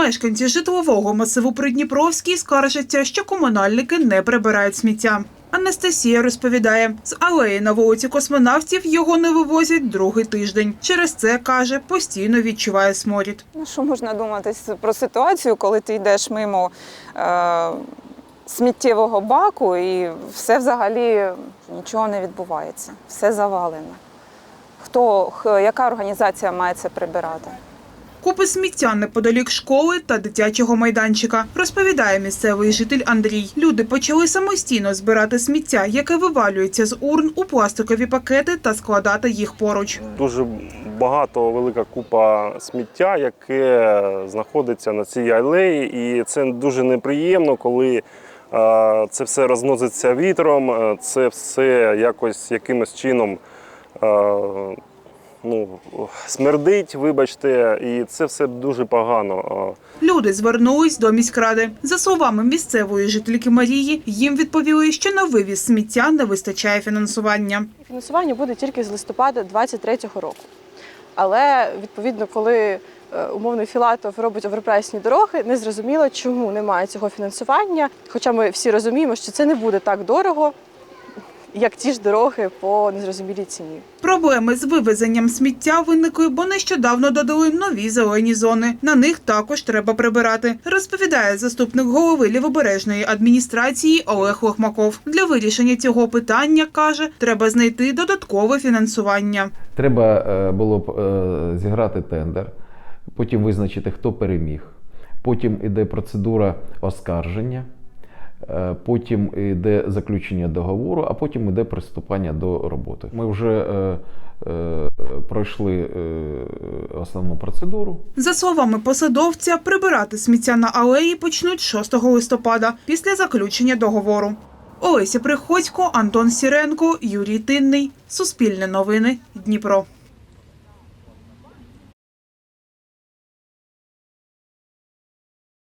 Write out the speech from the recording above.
Мешканці житлового масиву Придніпровський скаржаться, що комунальники не прибирають сміття. Анастасія розповідає, з алеї на вулиці космонавтів його не вивозять другий тиждень. Через це каже, постійно відчуває сморід. Ну, що можна думати про ситуацію, коли ти йдеш мимо е, сміттєвого баку і все взагалі нічого не відбувається, все завалено. Хто, яка організація має це прибирати? Купи сміття неподалік школи та дитячого майданчика, розповідає місцевий житель Андрій. Люди почали самостійно збирати сміття, яке вивалюється з урн у пластикові пакети та складати їх поруч. Дуже багато велика купа сміття, яке знаходиться на цій алеї, і це дуже неприємно, коли е, це все розноситься вітром, е, це все якось якимось чином е, ну, смердить, вибачте, і це все дуже погано. Люди звернулись до міськради. За словами місцевої жительки Марії, їм відповіли, що на вивіз сміття не вистачає фінансування. Фінансування буде тільки з листопада 2023 року. Але відповідно, коли е, умовний Філатов робить оверпрайсні дороги, не зрозуміло, чому немає цього фінансування. Хоча ми всі розуміємо, що це не буде так дорого, як ті ж дороги по незрозумілій ціні. Проблеми з вивезенням сміття виникли, бо нещодавно додали нові зелені зони. На них також треба прибирати, розповідає заступник голови лівобережної адміністрації Олег Лохмаков. Для вирішення цього питання каже, треба знайти додаткове фінансування. Треба е, було б е, зіграти тендер, потім визначити, хто переміг. Потім йде процедура оскарження, потім йде заключення договору, а потім йде приступання до роботи. Ми вже е, е, пройшли е, основну процедуру. За словами посадовця, прибирати сміття на алеї почнуть 6 листопада після заключення договору. Олеся Приходько, Антон Сіренко, Юрій Тинний. Суспільне новини. Дніпро.